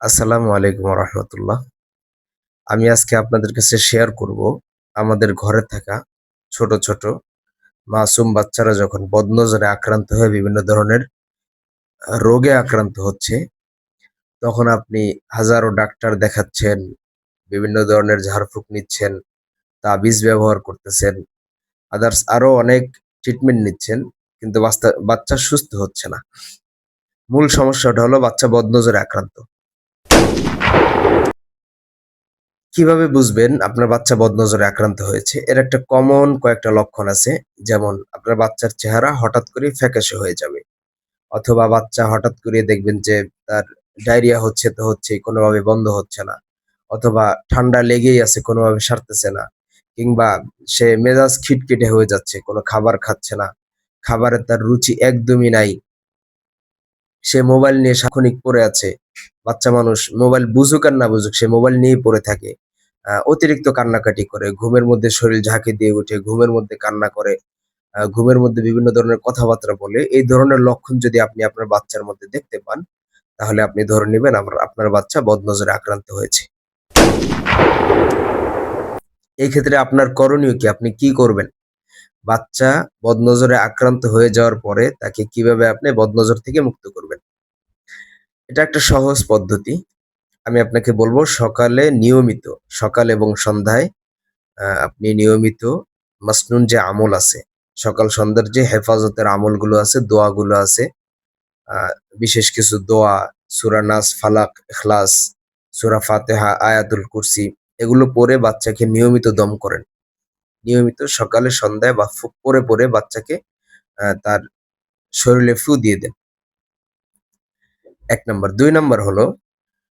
আসসালামু আলাইকুম রহমতুল্লাহ আমি আজকে আপনাদের কাছে শেয়ার করব আমাদের ঘরে থাকা ছোট ছোট মাসুম বাচ্চারা যখন বদনজরে আক্রান্ত হয়ে বিভিন্ন ধরনের রোগে আক্রান্ত হচ্ছে, তখন আপনি হাজারো ডাক্তার দেখাচ্ছেন, বিভিন্ন ধরনের ঝাড়ফুঁক নিচ্ছেন, তাবিজ ব্যবহার করতেছেন আদার্স আরও অনেক ট্রিটমেন্ট নিচ্ছেন, কিন্তু বাচ্চা সুস্থ হচ্ছে না। মূল সমস্যাটা হলো বাচ্চা বদনজরে আক্রান্ত। কীভাবে বুঝবেন আপনার বাচ্চা বদনজরে আক্রান্ত হয়েছে? এর একটা কমন কয়েকটা লক্ষণ আছে। যেমন, আপনার বাচ্চার চেহারা হঠাৎ করে ফ্যাকাশে হয়ে যাবে। অথবা বাচ্চা হঠাৎ করে দেখবেন যে তার ডায়রিয়া হচ্ছে তো হচ্ছে, কোনোভাবে বন্ধ হচ্ছে না। অথবা ঠান্ডা লেগেই আছে, কোনোভাবে সারতেছে না। কিংবা সে মেজাজ খিটখিটে হয়ে যাচ্ছে, কোনো খাবার খাচ্ছে না। খাবারের তার রুচি একদমই নাই। সে মোবাইল নিয়ে সাক্ষণিক পড়ে আছে। বাচ্চা মানুষ মোবাইল বুঝুক আর না বুঝুক, সে মোবাইল নিয়েই পড়ে থাকে। অতিরিক্ত কান্নাকাটি করে, ঘুমের মধ্যে শরীর ঝাঁকি দিয়ে উঠে, ঘুমের মধ্যে কান্না করে ঘুমের মধ্যে বিভিন্ন ধরনের কথাবার্তা বলে, এই ধরনের লক্ষণ যদি আপনি আপনার বাচ্চার মধ্যে দেখতে পান, তাহলে আপনি ধরে নেবেন আমার- আপনার বাচ্চা বদনজরে আক্রান্ত হয়েছে। এই ক্ষেত্রে আপনার করণীয় কি? আপনি কি করবেন? বাচ্চা বদনজরে আক্রান্ত হয়ে যাওয়ার পরে তাকে কীভাবে আপনি বদনজর থেকে মুক্ত করবেন? এটা একটা সহজ পদ্ধতি। আমি আপনাকে বলব সকালে নিয়মিত, সকাল এবং সন্ধ্যায় আপনি নিয়মিত মাসনুন যে আমল আছে, সকাল সন্ধ্যার যে হেফাজতের আমলগুলো আছে, দোয়াগুলো আছে বিশেষ কিছু দোয়া, সুরা নাস, ফালাক এখলাস সুরা ফাতেহা, আয়াতুল কুরসি, এগুলো পরে বাচ্চাকে নিয়মিত দম করেন। নিয়মিত সকালে সন্ধ্যায় বা পরে পরে বাচ্চাকে তার শরীরে ফু দিয়ে দেন। এক নম্বর। দুই নম্বর হলো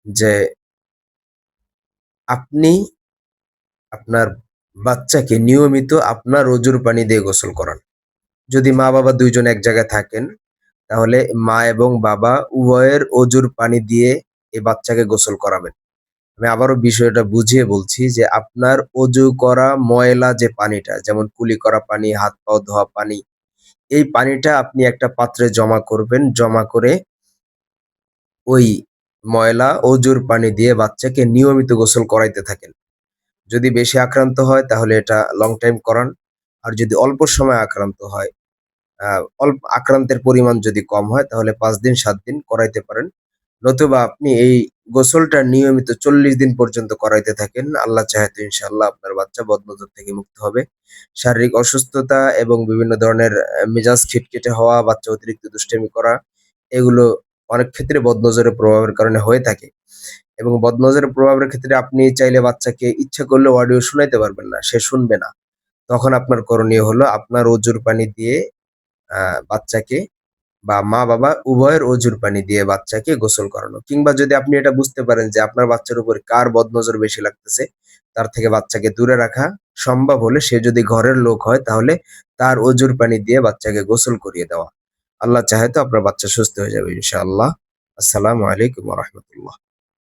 যে আপনি আপনার বাচ্চাকে নিয়মিত আপনার অজুর পানি দিয়ে গোসল করান। যদি মা বাবা দুইজন এক জায়গায় থাকেন, তাহলে মা এবং বাবা উভয়ের অজুর পানি দিয়ে এই বাচ্চাকে গোসল করাবেন। আমি আবারও বিষয়টা বুঝিয়ে বলছি যে আপনার অজু করা ময়লা যে পানিটা, যেমন কুলি করা পানি হাত পাও ধোয়া পানি, এই পানিটা আপনি একটা পাত্রে জমা করবেন। জমা করে ওই ময়লা, অজুর পানি দিয়ে বাচ্চাকে নিয়মিত গোসল করাইতে থাকেন। যদি বেশি আক্রান্ত হয়, তাহলে এটা লং টাইম করান। আর যদি অল্প সময় আক্রান্ত হয় অল্প আক্রান্তের পরিমাণ যদি কম হয়, তাহলে পাঁচ দিন, সাত দিন করাইতে পারেন। নতুবা আপনি এই গোসলটা নিয়মিত চল্লিশ দিন পর্যন্ত করাইতে থাকেন। আল্লাহ চাহে তো ইনশাল্লাহ আপনার বাচ্চা বদনজর থেকে মুক্ত হবে। শারীরিক অসুস্থতা এবং বিভিন্ন ধরনের মেজাজ খিটখিটে হওয়া, বাচ্চা অতিরিক্ত দুষ্টামি করা, এগুলো অনেক ক্ষেত্রে বদনজরের প্রভাবের কারণে হয়ে থাকে। এবং বদনজরের প্রভাবের ক্ষেত্রে আপনি চাইলে বাচ্চাকে ইচ্ছা করলে অডিও শোনাইতে পারবেন না, সে শুনবে না। তখন আপনার করণীয় হলো আপনার অজুর পানি দিয়ে বাচ্চাকে বা মা বাবা উভয়ের অজুর পানি দিয়ে বাচ্চাকে গোসল করানো। কিংবা যদি আপনি এটা বুঝতে পারেন যে আপনার বাচ্চার উপর কার বদনজর বেশি লাগতেছে, তার থেকে বাচ্চাকে দূরে রাখা সম্ভব হলে সে যদি ঘরের লোক হয় তাহলে তার অজুর পানি দিয়ে বাচ্চাকে গোসল করিয়ে দেওয়া। আল্লাহ চাহে তো আপনার বাচ্চা সুস্থ হয়ে যাবে ইনশাআল্লাহ। আসসালামু আলাইকুম রহমতুল্লাহ।